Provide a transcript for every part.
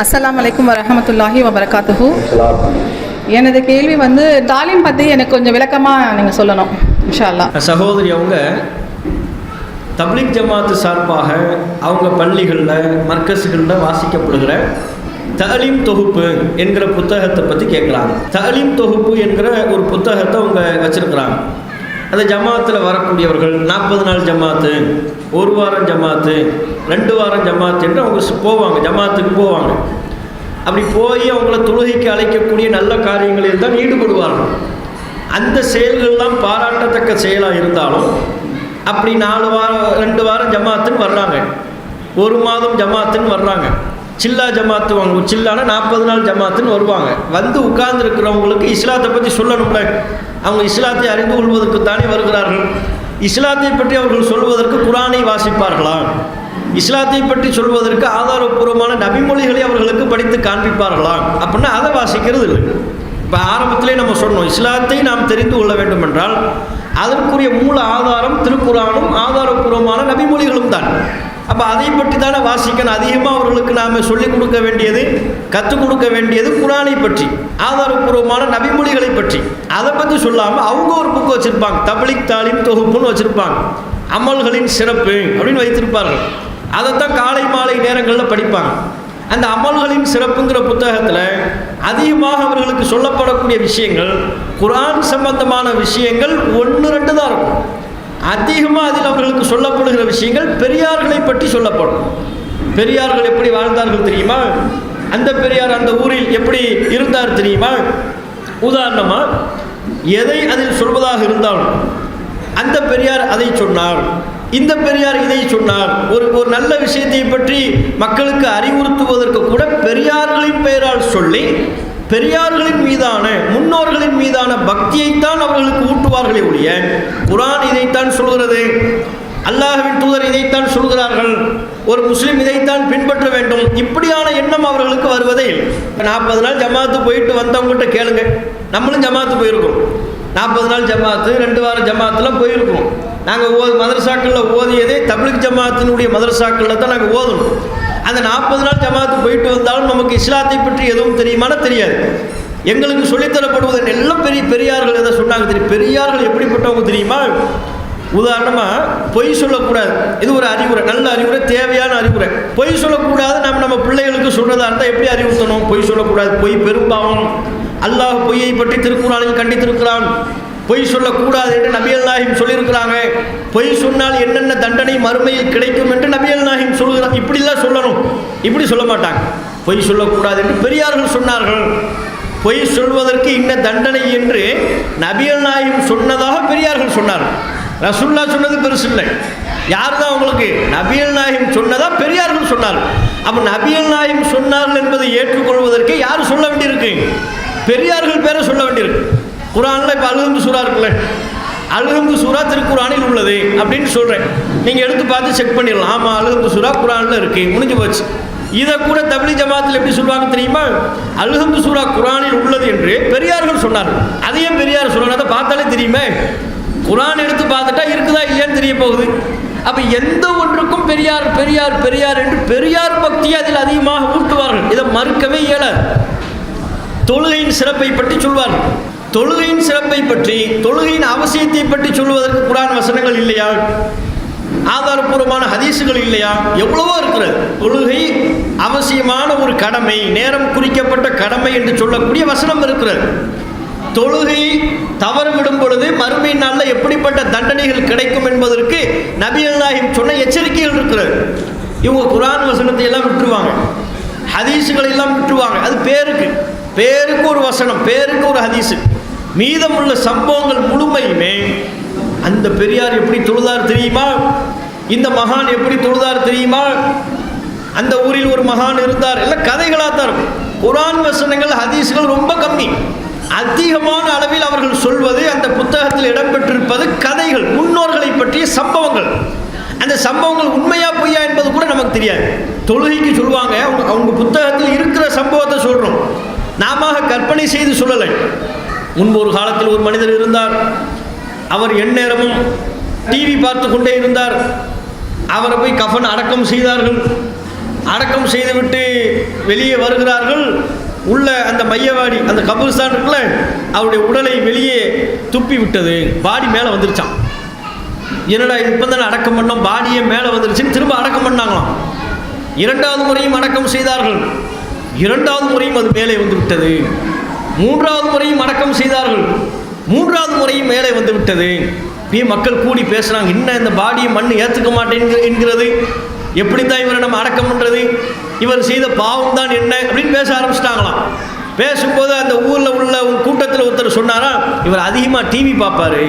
அஸ்லாம் வலைக்கம் வரமத்துல்லாஹி வபரகாத்துஹு. எனது கேள்வி வந்து தாலிம் பற்றி எனக்கு கொஞ்சம் விளக்கமாக நீங்கள் சொல்லணும் இன்ஷால்லா அல்லாஹ் சகோதரி அவங்க தப்லிக் ஜமாத்து சார்பாக அவங்க பள்ளிகளில் மர்க்கஸுகளில் வாசிக்கப்படுகிற தலீம் தொகுப்பு என்கிற புத்தகத்தை பற்றி கேட்குறாங்க தலீம் தொகுப்பு என்கிற ஒரு புத்தகத்தை அவங்க வச்சுருக்குறாங்க. அந்த ஜமாத்தில் வரக்கூடியவர்கள் நாற்பது நாள் ஜமாத்து ஒரு வாரம் ஜமாத்து ரெண்டு வாரம் ஜமாத்து என்று அவங்க போவாங்க ஜமாத்துக்கு போவாங்க. அப்படி போய் அவங்கள தொழுகைக்கு அழைக்கக்கூடிய நல்ல காரியங்களில் தான் ஈடுபடுவார்கள். அந்த செயல்கள்லாம் பாராட்டத்தக்க செயலாக இருந்தாலும் அப்படி நாலு வாரம் ரெண்டு வாரம் ஜமாத்துன்னு வர்றாங்க. ஒரு மாதம் ஜமாத்துன்னு வர்றாங்க. சில்லா ஜமாத்து வாங்க சில்லான நாற்பது நாள் ஜமாத்துன்னு வருவாங்க. வந்து உட்கார்ந்துருக்கிறவங்களுக்கு இஸ்லாத்தை பற்றி சொல்லணும்ல. அவங்க இஸ்லாத்தை அறிந்து கொள்வதற்கு தானே வருகிறார்கள். இஸ்லாத்தை பற்றி அவர்கள் சொல்வதற்கு குரானை வாசிப்பார்களா? இஸ்லாத்தை பற்றி சொல்வதற்கு ஆதாரப்பூர்வமான நபிமொழிகளை அவர்களுக்கு படித்து காண்பிப்பார்களா? அப்படின்னா அதை வாசிக்கிறது இல்லை. இப்போ ஆரம்பத்திலே நம்ம சொன்னோம் இஸ்லாத்தை நாம் தெரிந்து கொள்ள வேண்டும் என்றால் அதற்குரிய மூல ஆதாரம் திருக்குறானும் ஆதாரப்பூர்வமான நபிமொழிகளும் தான். அப்போ அதை பற்றி தானே வாசிக்கணும். அதிகமாக அவர்களுக்கு நாம் சொல்லிக் கொடுக்க வேண்டியது கற்றுக் கொடுக்க வேண்டியது குரானை பற்றி ஆதாரப்பூர்வமான நபிமொழிகளை பற்றி. அதை பற்றி சொல்லாமல் அவங்க ஒரு புக்கு வச்சுருப்பாங்க. தபிலிக் தாலிம் தொகுப்புன்னு வச்சுருப்பாங்க. அமல்களின் சிறப்பு அப்படின்னு வைத்திருப்பார்கள். அதைத்தான் காலை மாலை நேரங்களில் படிப்பாங்க. அந்த அமல்களின் சிறப்புங்கிற புத்தகத்தில் அதிகமாக அவர்களுக்கு சொல்லப்படக்கூடிய விஷயங்கள் குரான் சம்பந்தமான விஷயங்கள் ஒன்று ரெண்டு தான் இருக்கும். அதிகமாக அதில் அவர்களுக்கு சொல்லப்படுகிற விஷயங்கள் பெரியார்களை பற்றி சொல்லப்படும். பெரியார்கள் எப்படி வாழ்ந்தார்கள் தெரியுமா? அந்த பெரியார் அந்த ஊரில் எப்படி இருந்தார் தெரியுமா? உதாரணமாக எதை அதில் சொல்வதாக இருந்தாலும் அந்த பெரியார் அதை சொன்னார். இந்த பெரியார் இதை சொன்னார். ஒரு ஒரு நல்ல விஷயத்தை பற்றி மக்களுக்கு அறிவுறுத்துவதற்கு கூட பெரியார்களின் பெயரால் சொல்லி பெரியார்களின் மீதான முன்னோர்களின் மீதான பக்தியைத்தான் அவர்களுக்கு ஊட்டுவார்களே ஒழிய குரான் இதைத்தான் சொல்கிறது. அல்லாஹின் தூதர் இதைத்தான் சொல்கிறார்கள். ஒரு முஸ்லீம் இதைத்தான் பின்பற்ற வேண்டும். இப்படியான எண்ணம் அவர்களுக்கு வருவதே இல்லை. நாற்பது நாள் ஜமாத்து போயிட்டு வந்தவங்ககிட்ட கேளுங்க. நம்மளும் ஜமாத்து போயிருக்கோம். நாற்பது நாள் ஜமாத்து ரெண்டு வாரம் ஜமாத்துலாம் போயிருக்கோம். நாங்கள் ஓ மதரசாக்களில் ஓதியதே தமிழ் ஜமாத்தினுடைய மதரசாக்களில் தான் நாங்கள் ஓதணும். அந்த நாற்பது நாள் ஜமாத்து போயிட்டு வந்தாலும் நமக்கு இஸ்லாத்தை பற்றி எதுவும் தெரியுமானா தெரியாது. எங்களுக்கு சொல்லித்தரப்படுவது எல்லாம் பெரிய பெரியார்கள் எதை சொன்னாங்க தெரியும்? பெரியார்கள் எப்படிப்பட்டவங்க தெரியுமா? உதாரணமாக பொய் சொல்லக்கூடாது. இது ஒரு அறிவுரை நல்ல அறிவுரை தேவையான அறிவுரை. பொய் சொல்லக்கூடாது நம்ம நம்ம பிள்ளைகளுக்கு சொல்கிறதா இருந்தால் எப்படி அறிவுறுத்தணும்? பொய் சொல்லக்கூடாது. பொய் பெரும்பாவம். அல்லாஹ் பொய்யை பற்றி திருக்குறானில் கண்டித்திருக்கிறான். பொய் சொல்லக்கூடாது என்று நபியல் நாயகம் சொல்லியிருக்கிறாங்க. பொய் சொன்னால் என்னென்ன தண்டனை மறுமையில் கிடைக்கும் என்று நபியல் நாயகம் சொல்கிறார் இப்படிலாம் சொல்லணும். இப்படி சொல்ல மாட்டாங்க. பொய் சொல்லக்கூடாது என்று பெரியார்கள் சொன்னார்கள். பொய் சொல்வதற்கு இன்ன தண்டனை என்று நபியல் நாயகம் சொன்னதாக பெரியார்கள் சொன்னார்கள். ரசுல்லா சொன்னது பெருசு இல்லை. யார் தான் உங்களுக்கு? நபியல் நாயகம் சொன்னதா பெரியார்கள் சொன்னார்கள். அப்போ நபியல் நாயகம் சொன்னார்கள் என்பதை ஏற்றுக்கொள்வதற்கு யார் சொல்ல வேண்டியிருக்கு? பெரியார்கள் பேரை சொல்ல வேண்டியிருக்கு. குரானில் இப்போ அழுகுந்து சூறா இருக்குல்ல அழுகும்பு சூறா திருக்குறானில் உள்ளது அப்படின்னு சொல்கிறேன் நீங்கள் எடுத்து பார்த்து செக் பண்ணிடலாம். ஆமாம் அழுகும்பு சூறா குரானில் இருக்கு. முடிஞ்சு போச்சு. இதை கூட தபிலி ஜமாத்தில் எப்படி சொல்லுவாங்க தெரியுமா? அல்ஹம்து சூரா குரானில் உள்ளது என்று பெரியார்கள் சொன்னார்கள். அதையும் பெரியார் சொல்லணும் அதை பார்த்தாலே தெரியுமே. குரான் எடுத்து பார்த்துட்டா இருக்குதா இல்லையான்னு தெரிய போகுது. அப்போ எந்த ஒன்றுக்கும் பெரியார் பெரியார் பெரியார் என்று பெரியார் பக்தியை அதில் அதிகமாக ஊட்டுவார்கள். இதை மறுக்கவே இயலாது. தொழுகையின் சிறப்பை பற்றி சொல்வார்கள். தொழுகையின் சிறப்பை பற்றி தொழுகையின் அவசியத்தை பற்றி சொல்வதற்கு குரான் வசனங்கள் இல்லையா ஆதாரப்பூர்வமான ஹதீஸுகள் இல்லையா? எவ்வளவோ இருக்கிறது. தொழுகை அவசியமான ஒரு கடமை நேரம் குறிக்கப்பட்ட கடமை என்று சொல்லக்கூடிய வசனம் இருக்கிறது. தொழுகை தவறு விடும் பொழுது மறுமை நாளில் எப்படிப்பட்ட தண்டனைகள் கிடைக்கும் என்பதற்கு நபி அல்லாஹிம் சொன்ன எச்சரிக்கைகள் இருக்கிறது. இவங்க குரான் வசனத்தை எல்லாம் விட்டுருவாங்க. ஹதீஸுகளை எல்லாம் விட்டுருவாங்க. அது பேருக்கு. பேருக்கு ஒரு வசனம் பேருக்கு ஒரு ஹதீஸு மீதமுள்ள சம்பவங்கள் முழுமையுமே அந்த பெரியார் எப்படி தொழுதார் தெரியுமா? இந்த மகான் எப்படி தொழுதார் தெரியுமா? அந்த ஊரில் ஒரு மகான் இருந்தார். எல்லாம் கதைகளாக தான் இருக்கும். குரான் வசனங்கள் ஹதீஸ்கள் ரொம்ப கம்மி. அதிகமான அளவில் அவர்கள் சொல்வது அந்த புத்தகத்தில் இடம்பெற்றிருப்பது கதைகள் முன்னோர்களை பற்றிய சம்பவங்கள். அந்த சம்பவங்கள் உண்மையா பொய்யா என்பது கூட நமக்கு தெரியாது. தொழுகைக்கு சொல்லுவாங்க. அவங்க அவங்க புத்தகத்தில் இருக்கிற சம்பவத்தை சொல்கிறோம் நாம கற்பனை செய்து சொல்லலை. முன்பு ஒரு காலத்தில் ஒரு மனிதர் இருந்தார். அவர் எந்நேரமும் டிவி பார்த்து கொண்டே இருந்தார். அவரை போய் கஃபன் அடக்கம் செய்தார்கள். அடக்கம் செய்துவிட்டு வெளியே வருகிறார்கள். உள்ள அந்த மையவாடி அந்த கபூர்ஸ்தான் இருக்குல்ல அவருடைய உடலை வெளியே துப்பி விட்டது பாடி மேலே வந்துருச்சான் என்னடா இது இப்போ தானே அடக்கம் பண்ணோம் பாடியே மேலே வந்துருச்சுன்னு திரும்ப அடக்கம் பண்ணாங்களாம். இரண்டாவது முறையும் அடக்கம் செய்தார்கள். இரண்டாவது முறையும் அது மேலே வந்து விட்டது மூன்றாவது முறையும் அடக்கம் செய்தார்கள். மூன்றாவது முறையும் மேலே வந்து விட்டது. மக்கள் கூடி பேசுகிறாங்க என்ன இந்த பாடியை மண் ஏற்றுக்க மாட்டேன் என்கிறது. எப்படி தான் இவரை நம்ம அடக்கம் பண்ணுறது இவர் செய்த பாவம் தான் என்ன? அப்படின்னு பேச ஆரம்பிச்சிட்டாங்களாம். பேசும்போது அந்த ஊரில் உள்ள கூட்டத்தில் ஒருத்தர் சொன்னாரா இவர் அதிகமாக டிவி பார்ப்பாரு.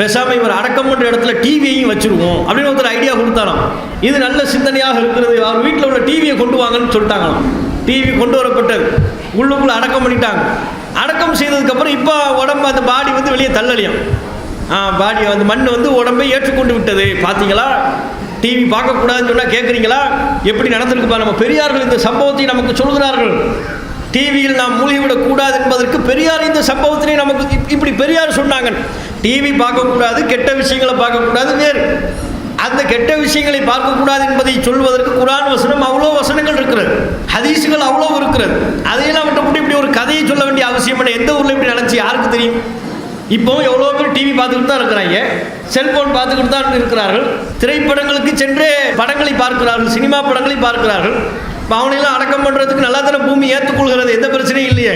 பேசாமல் இவர் அடக்கம் பண்ணுற இடத்துல டிவியையும் வச்சுருவோம். அப்படின்னு ஒருத்தர் ஐடியா கொடுத்தாராம். இது நல்ல சிந்தனையாக இருக்கிறது. அவர் வீட்டில் உள்ள டிவியை கொண்டு வாங்கன்னு சொல்லிட்டாங்களாம். டிவி கொண்டு வரப்பட்டது உள்ளுக்குள்ளே அடக்கம் பண்ணிட்டாங்க. அடக்கம் செய்ததுக்கப்புறம் இப்போ உடம்பு அந்த பாடி வந்து வெளியே தள்ளலியாம். பாடி அந்த மண் வந்து உடம்பை ஏற்றுக்கொண்டு விட்டது. பார்த்தீங்களா டிவி பார்க்கக்கூடாதுன்னு சொன்னால் கேட்குறீங்களா எப்படி நடந்திருக்குப்பா நம்ம பெரியார்கள் இந்த சம்பவத்தை நமக்கு சொல்கிறார்கள் டிவியில் நாம் மூழ்கிவிடக்கூடாது என்பதற்கு பெரியார் இந்த சம்பவத்தினை நமக்கு இப்படி பெரியார் சொன்னாங்க. டிவி பார்க்கக்கூடாது கெட்ட விஷயங்களை பார்க்கக்கூடாது வேறு. அந்த கெட்ட விஷயங்களை பார்க்கக்கூடாது என்பதை சொல்வதற்கு குரான் வசனம் அவ்வளோ வசனங்கள் இருக்கிறது. ஹதீஸுகள் அவ்வளோ இருக்கிறது. அதையெல்லாம் விட்டு இப்படி ஒரு கதையை சொல்ல வேண்டிய அவசியம் என்ன எந்த ஊரில் இப்படி நினச்சி யாருக்கு தெரியும்? இப்போ எவ்வளோ பேர் டிவி பார்த்துக்கிட்டு தான் இருக்கிறாங்க. செல்போன் பார்த்துக்கிட்டு தான் இருக்கிறார்கள். திரைப்படங்களுக்கு சென்று படங்களை பார்க்கிறார்கள். சினிமா படங்களை பார்க்கிறார்கள். இப்போ அவனையெல்லாம் அடக்கம் பண்ணுறதுக்கு நல்லா தானே பூமி ஏற்றுக்கொள்கிறது எந்த பிரச்சனையும் இல்லையே.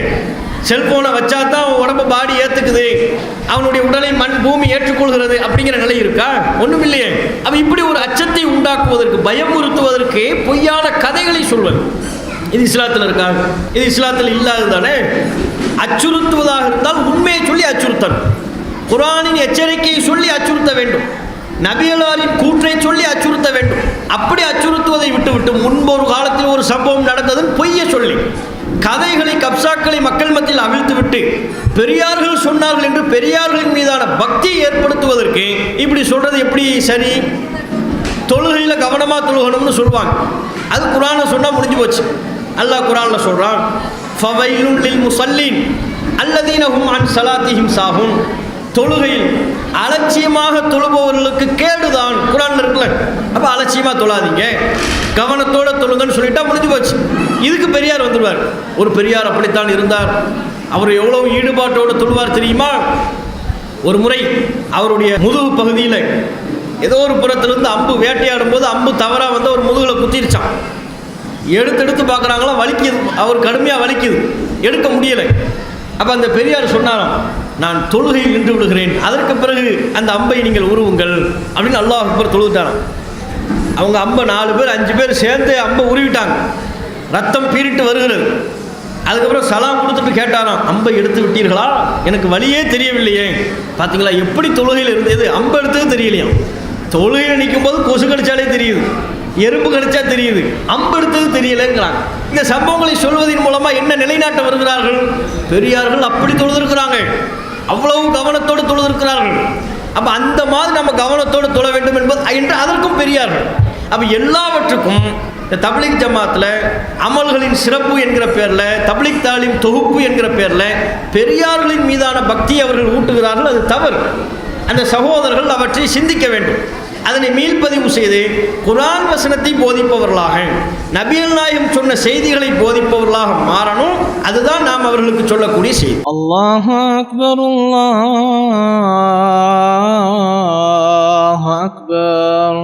செல்போனை வச்சா தான் அவன் உடம்பு பாடி ஏற்றுக்குது அவனுடைய உடலை மண் பூமி ஏற்றுக்கொள்கிறது அப்படிங்கிற நிலை இருக்கா? ஒன்றும் இல்லையே. அவன் இப்படி ஒரு அச்சத்தை உண்டாக்குவதற்கு பயமுறுத்துவதற்கு பொய்யான கதைகளை சொல்வது. இது இஸ்லாத்தில் இருக்கா? இது இஸ்லாத்தில் இல்லாதது தானே? அச்சுறுத்துவதாக இருந்தால் உண்மையை சொல்லி அச்சுறுத்தணும் குரானின் எச்சரிக்கையை சொல்லி அச்சுறுத்த வேண்டும். நபியலாரின் கூற்றை சொல்லி அச்சுறுத்த வேண்டும். அப்படி அச்சுறுத்துவதை விட்டுவிட்டு முன்பு ஒரு காலத்தில் ஒரு சம்பவம் நடந்ததுன்னு பொய்யை சொல்லி. கதைகளை கப்சாக்களை மக்கள் மத்தியில் அவிழ்த்துவிட்டு பெரியார்கள் சொன்னார்கள் என்று பெரியார்களின் மீதான பக்தியை ஏற்படுத்துவதற்கு இப்படி சொல்றது எப்படி? சரி தொழுகையில் கவனமாக தொழுகணும்னு சொல்லுவாங்க. அது குரானை சொன்னால் முடிஞ்சு போச்சு. அல்லாஹ் குரானில் சொல்கிறான் ஃபவைலுன் முசல்லின் அல்லதீனஹும் அன் சலாத்திஹிம் சாகும் தொழுகையில் அலட்சியமாக தொழுபவர்களுக்கு கேடுதான் குரான் இருக்குல்ல. அப்போ அலட்சியமாக தொழாதீங்க. கவனத்தோட தொழுங்கன்னு சொல்லிட்டா முடிஞ்சு போச்சு. இதுக்கு பெரியார் வந்துடுவார் ஒரு பெரியார் அப்படித்தான் இருந்தார். அவர் எவ்வளவு ஈடுபாட்டோடு தொழுவார் தெரியுமா? ஒரு முறை அவருடைய முதுகு பகுதியில் ஏதோ ஒரு புறத்திலிருந்து அம்பு வேட்டையாடும் போது அம்பு தவறாக வந்து அவர் முதுகில் குத்திருச்சான் எடுத்து எடுத்து பார்க்குறாங்களா? வலிக்குது. அவர் கடுமையாக வலிக்குது. எடுக்க முடியலை. அப்போ அந்த பெரியார் சொன்னாராம் நான் தொழுகையில் நின்று விடுகிறேன். அதற்கு பிறகு அந்த அம்பை நீங்கள் உருவுங்கள். அப்படின்னு அல்லாஹ் அக்பர் தொழுதுட்டாராம். அவங்க அம்பை நாலு பேர் அஞ்சு பேர் சேர்ந்து அம்பை உருவிட்டாங்க. ரத்தம் பீறிட்டு வருகிறது. அதுக்கப்புறம் சலாம் கொடுத்துட்டு கேட்டாராம் அம்பை எடுத்து விட்டீர்களா? எனக்கு வழியே தெரியவில்லையே. பார்த்தீங்களா எப்படி தொழுகையில் இருந்தது? அம்பை எடுத்தது தெரியலையாம். தொழுகையில் நிற்கும் போது கொசு கடிச்சாலே தெரியுது. எறும்பு கடிச்சா தெரியுது. அம்பு எடுத்தது தெரியலங்கிறாங்க. இந்த சம்பவங்களை சொல்வதன் மூலமாக என்ன நிலைநாட்ட வருகிறார்கள்? பெரியார்கள் அப்படி தொழுதிருக்கிறாங்க. அவ்வளவு கவனத்தோடு தொழுதிருக்கிறார்கள். அப்போ அந்த மாதிரி நம்ம கவனத்தோடு தொழ வேண்டும் என்பது என்று அதற்கும் பெரியார்கள். அப்போ எல்லாவற்றுக்கும் இந்த தப்லீக் ஜமாத்தில் அமல்களின் சிறப்பு என்கிற பேரில் தப்லீக் தாலிம் தொகுப்பு என்கிற பேரில் பெரியார்களின் மீதான பக்தி அவர்கள் ஊட்டுகிறார்கள். அது தவறு. அந்த சகோதரர்கள் அவற்றை சிந்திக்க வேண்டும். அதனை மீள்பதிவு செய்து குரான் வசனத்தை போதிப்பவர்களாக நபியல் நாயம் சொன்ன செய்திகளை போதிப்பவர்களாக மாறணும். அதுதான் நாம் அவர்களுக்கு சொல்லக்கூடிய செய்தி. அல்லாஹ் அக்பர் அல்லாஹ் அக்பர்.